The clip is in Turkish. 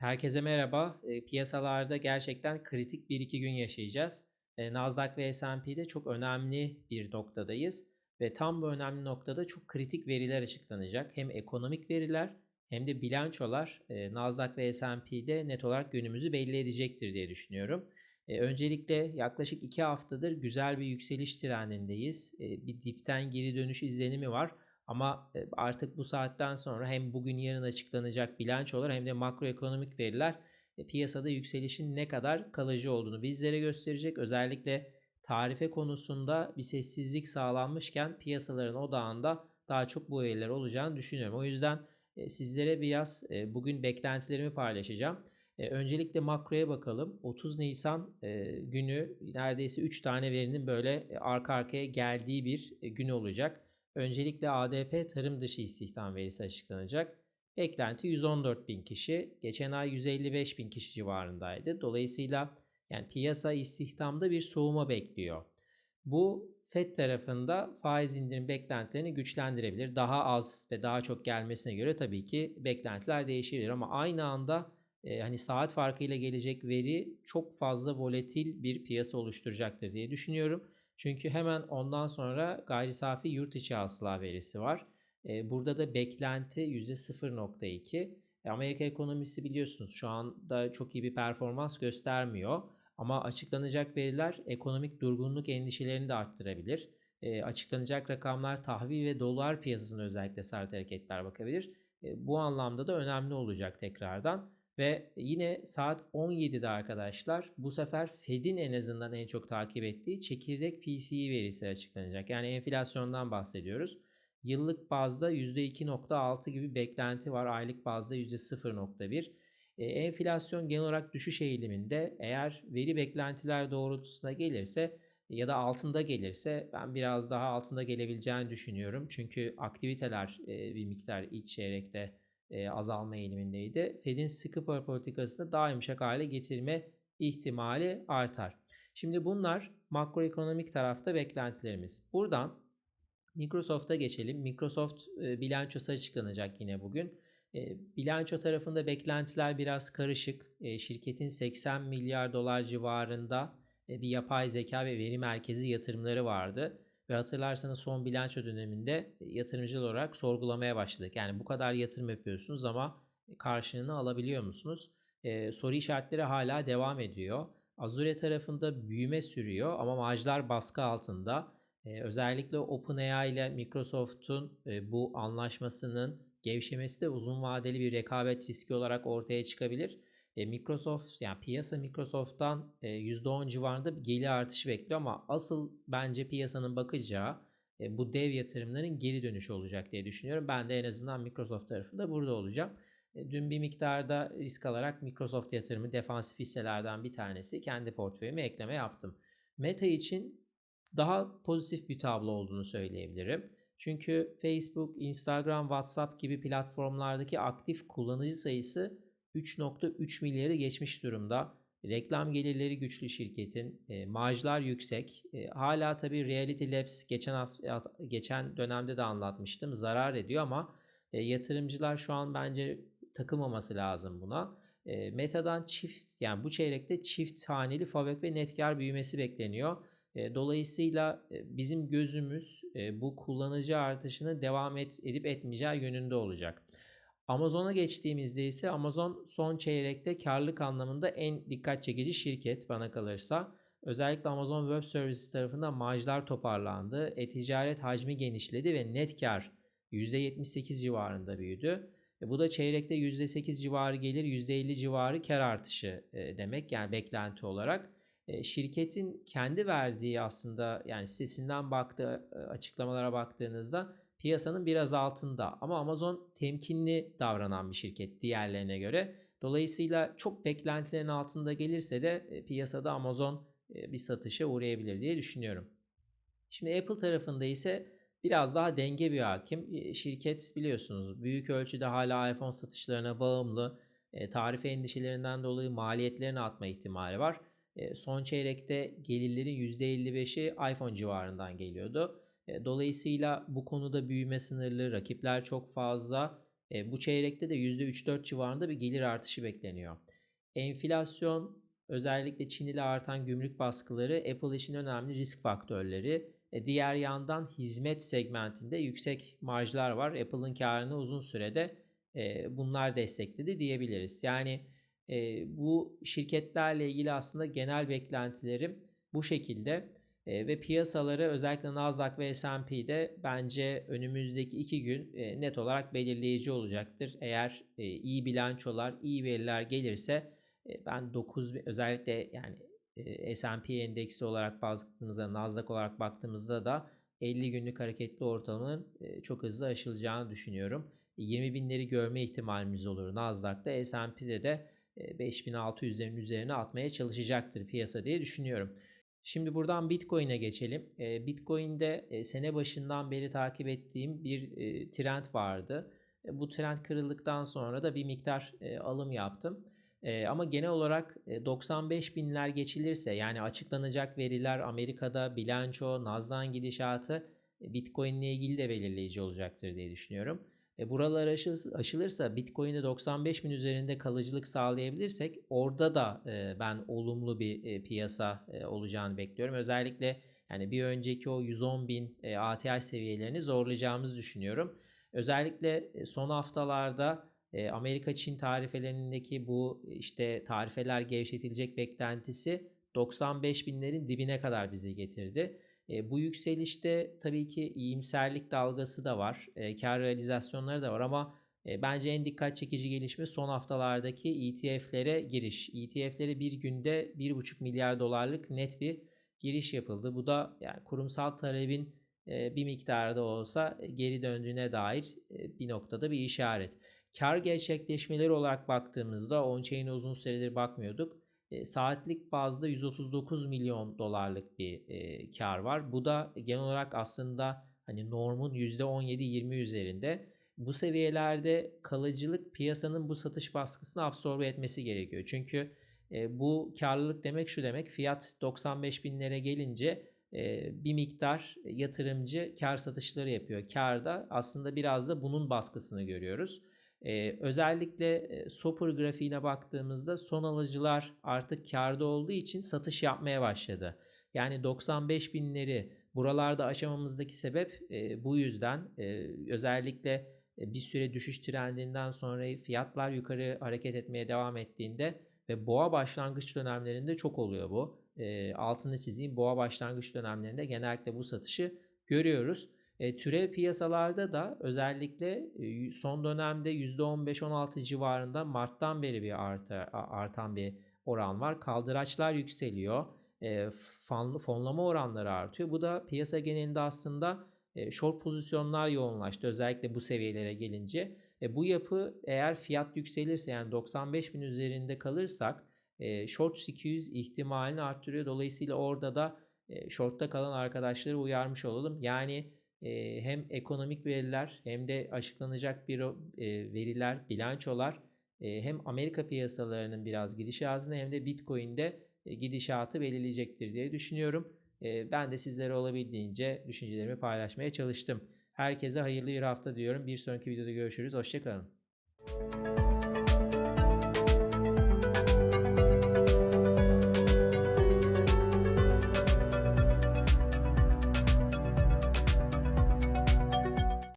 Herkese merhaba. E, piyasalarda gerçekten kritik bir iki gün yaşayacağız. E, Nasdaq ve S&P'de çok önemli bir noktadayız ve tam bu önemli noktada çok kritik veriler açıklanacak. Hem ekonomik veriler hem de bilançolar e, Nasdaq ve S&P'de net olarak günümüzü belli edecektir diye düşünüyorum. E, öncelikle yaklaşık iki haftadır güzel bir yükseliş trendindeyiz. E, bir dipten geri dönüş izlenimi var. Ama e, artık bu saatten sonra hem bugün yarın açıklanacak bilançolar hem de makroekonomik veriler e, piyasada yükselişin ne kadar kalıcı olduğunu bizlere gösterecek. Özellikle tarife konusunda bir sessizlik sağlanmışken piyasaların odağında daha çok bu veriler olacağını düşünüyorum. O yüzden e, sizlere biraz bugün beklentilerimi paylaşacağım. Öncelikle makroya bakalım. 30 Nisan günü neredeyse 3 tane verinin böyle arka arkaya geldiği bir gün olacak. Öncelikle ADP tarım dışı istihdam verisi açıklanacak. Beklenti 114 bin kişi. Geçen ay 155 bin kişi civarındaydı. Dolayısıyla yani piyasa istihdamda bir soğuma bekliyor. Bu FED tarafında faiz indirim beklentilerini güçlendirebilir. Daha az ve daha çok gelmesine göre tabii ki beklentiler değişebilir ama aynı anda e, hani saat farkıyla gelecek veri çok fazla volatil bir piyasa oluşturacaktır diye düşünüyorum. Çünkü hemen ondan sonra gayri safi yurt içi hasıla verisi var. Burada da beklenti %0.2. E, Amerika ekonomisi biliyorsunuz şu anda çok iyi bir performans göstermiyor. Ama açıklanacak veriler ekonomik durgunluk endişelerini de arttırabilir. E, açıklanacak rakamlar tahvil ve dolar piyasasına özellikle sert hareketler bakabilir. E, bu anlamda da önemli olacak tekrardan. Ve yine saat 17'de arkadaşlar bu sefer Fed'in en azından en çok takip ettiği çekirdek PCE verisi açıklanacak. Yani enflasyondan bahsediyoruz. Yıllık bazda %2.6 gibi beklenti var. Aylık bazda %0.1. E, enflasyon genel olarak düşüş eğiliminde eğer veri beklentiler doğrultusunda gelirse ya da altında gelirse ben biraz daha altında gelebileceğini düşünüyorum. Çünkü aktiviteler e, bir miktar iç çeyrekte e, azalma eğilimindeydi. Fed'in sıkı para politikasını daha yumuşak hale getirme ihtimali artar. Şimdi bunlar makroekonomik tarafta beklentilerimiz. Buradan Microsoft'a geçelim. Microsoft e, bilançosu açıklanacak yine bugün. E, bilanço tarafında beklentiler biraz karışık. E, şirketin 80 milyar dolar civarında e, bir yapay zeka ve veri merkezi yatırımları vardı. Ve hatırlarsanız son bilanço döneminde yatırımcı olarak sorgulamaya başladık. Yani bu kadar yatırım yapıyorsunuz ama karşılığını alabiliyor musunuz? Ee, soru işaretleri hala devam ediyor. Azure tarafında büyüme sürüyor ama marjlar baskı altında. Ee, özellikle OpenAI ile Microsoft'un e, bu anlaşmasının gevşemesi de uzun vadeli bir rekabet riski olarak ortaya çıkabilir. E, Microsoft yani piyasa Microsoft'tan e, %10 civarında bir gelir artışı bekliyor ama asıl bence piyasanın bakacağı e, bu dev yatırımların geri dönüşü olacak diye düşünüyorum. Ben de en azından Microsoft tarafında burada olacağım. E, dün bir miktarda risk alarak Microsoft yatırımı defansif hisselerden bir tanesi kendi portföyüme ekleme yaptım. Meta için daha pozitif bir tablo olduğunu söyleyebilirim. Çünkü Facebook, Instagram, WhatsApp gibi platformlardaki aktif kullanıcı sayısı 3.3 milyarı geçmiş durumda. Reklam gelirleri güçlü şirketin, e, marjlar yüksek. E, hala tabii Reality Labs geçen hafta, geçen dönemde de anlatmıştım zarar ediyor ama e, yatırımcılar şu an bence takılmaması lazım buna. E, Meta'dan çift yani bu çeyrekte çift haneli fabrik ve net büyümesi bekleniyor. E, dolayısıyla e, bizim gözümüz e, bu kullanıcı artışını devam et, edip etmeyeceği yönünde olacak. Amazon'a geçtiğimizde ise Amazon son çeyrekte karlılık anlamında en dikkat çekici şirket bana kalırsa. Özellikle Amazon Web Services tarafından marjlar toparlandı. E-ticaret hacmi genişledi ve net kar %78 civarında büyüdü. E bu da çeyrekte %8 civarı gelir, %50 civarı kar artışı e, demek yani beklenti olarak. E, şirketin kendi verdiği aslında yani sitesinden baktığı açıklamalara baktığınızda piyasanın biraz altında ama Amazon temkinli davranan bir şirket diğerlerine göre. Dolayısıyla çok beklentilerin altında gelirse de e, piyasada Amazon e, bir satışa uğrayabilir diye düşünüyorum. Şimdi Apple tarafında ise biraz daha denge bir hakim. E, şirket biliyorsunuz büyük ölçüde hala iPhone satışlarına bağımlı. Tarife endişelerinden dolayı maliyetlerini atma ihtimali var. Son çeyrekte gelirlerin %55'i iPhone civarından geliyordu. Dolayısıyla bu konuda büyüme sınırlı, rakipler çok fazla. Bu çeyrekte de %3-4 civarında bir gelir artışı bekleniyor. Enflasyon özellikle Çin ile artan gümrük baskıları Apple için önemli risk faktörleri. E, diğer yandan hizmet segmentinde yüksek marjlar var. Apple'ın karını uzun sürede e, bunlar destekledi diyebiliriz. Yani e, bu şirketlerle ilgili aslında genel beklentilerim bu şekilde e, ve piyasaları özellikle Nasdaq ve S&P'de bence önümüzdeki iki gün e, net olarak belirleyici olacaktır. Eğer e, iyi bilançolar, iyi veriler gelirse e, ben 9 özellikle yani e, S&P endeksi olarak baktığımızda, Nasdaq olarak baktığımızda da 50 günlük hareketli ortalamanın e, çok hızlı aşılacağını düşünüyorum. 20 binleri görme ihtimalimiz olur Nasdaq'ta. S&P'de de 5600'lerin üzerine atmaya çalışacaktır piyasa diye düşünüyorum. Şimdi buradan Bitcoin'e geçelim. Bitcoin'de sene başından beri takip ettiğim bir trend vardı. Bu trend kırıldıktan sonra da bir miktar alım yaptım. Ama genel olarak 95 binler geçilirse yani açıklanacak veriler Amerika'da bilanço, Nasdaq'ın gidişatı Bitcoin ile ilgili de belirleyici olacaktır diye düşünüyorum. E, buralar aşılırsa Bitcoin'de 95 bin üzerinde kalıcılık sağlayabilirsek orada da e, ben olumlu bir e, piyasa e, olacağını bekliyorum. Özellikle yani bir önceki o 110 bin e, ATH seviyelerini zorlayacağımızı düşünüyorum. Özellikle e, son haftalarda e, Amerika-Çin tarifelerindeki bu işte tarifeler gevşetilecek beklentisi 95 binlerin dibine kadar bizi getirdi. E, bu yükselişte tabii ki iyimserlik dalgası da var. E, kar realizasyonları da var ama e, bence en dikkat çekici gelişme son haftalardaki ETF'lere giriş. ETF'lere bir günde 1,5 milyar dolarlık net bir giriş yapıldı. Bu da yani kurumsal talebin e, bir miktarda olsa geri döndüğüne dair e, bir noktada bir işaret. Kar gerçekleşmeleri olarak baktığımızda on-chain'e uzun süredir bakmıyorduk saatlik bazda 139 milyon dolarlık bir kar var. Bu da genel olarak aslında hani normun %17-20 üzerinde. Bu seviyelerde kalıcılık piyasanın bu satış baskısını absorbe etmesi gerekiyor. Çünkü bu karlılık demek şu demek fiyat 95 binlere gelince bir miktar yatırımcı kar satışları yapıyor. Karda aslında biraz da bunun baskısını görüyoruz. Ee, özellikle Soper grafiğine baktığımızda son alıcılar artık karda olduğu için satış yapmaya başladı. Yani 95 binleri buralarda aşamamızdaki sebep e, bu yüzden e, özellikle e, bir süre düşüş trendinden sonra fiyatlar yukarı hareket etmeye devam ettiğinde ve boğa başlangıç dönemlerinde çok oluyor bu. E, altını çizeyim boğa başlangıç dönemlerinde genellikle bu satışı görüyoruz. E, türev piyasalarda da özellikle e, son dönemde %15-16 civarında Mart'tan beri bir arta, artan bir oran var. Kaldıraçlar yükseliyor. E, fon, fonlama oranları artıyor. Bu da piyasa genelinde aslında e, short pozisyonlar yoğunlaştı. Özellikle bu seviyelere gelince. E, bu yapı eğer fiyat yükselirse yani 95 bin üzerinde kalırsak e, short 200 ihtimalini arttırıyor. Dolayısıyla orada da e, shortta kalan arkadaşları uyarmış olalım. Yani hem ekonomik veriler hem de açıklanacak bir veriler, bilançolar hem Amerika piyasalarının biraz gidişatını hem de Bitcoin'de gidişatı belirleyecektir diye düşünüyorum. Ben de sizlere olabildiğince düşüncelerimi paylaşmaya çalıştım. Herkese hayırlı bir hafta diyorum. Bir sonraki videoda görüşürüz. Hoşçakalın.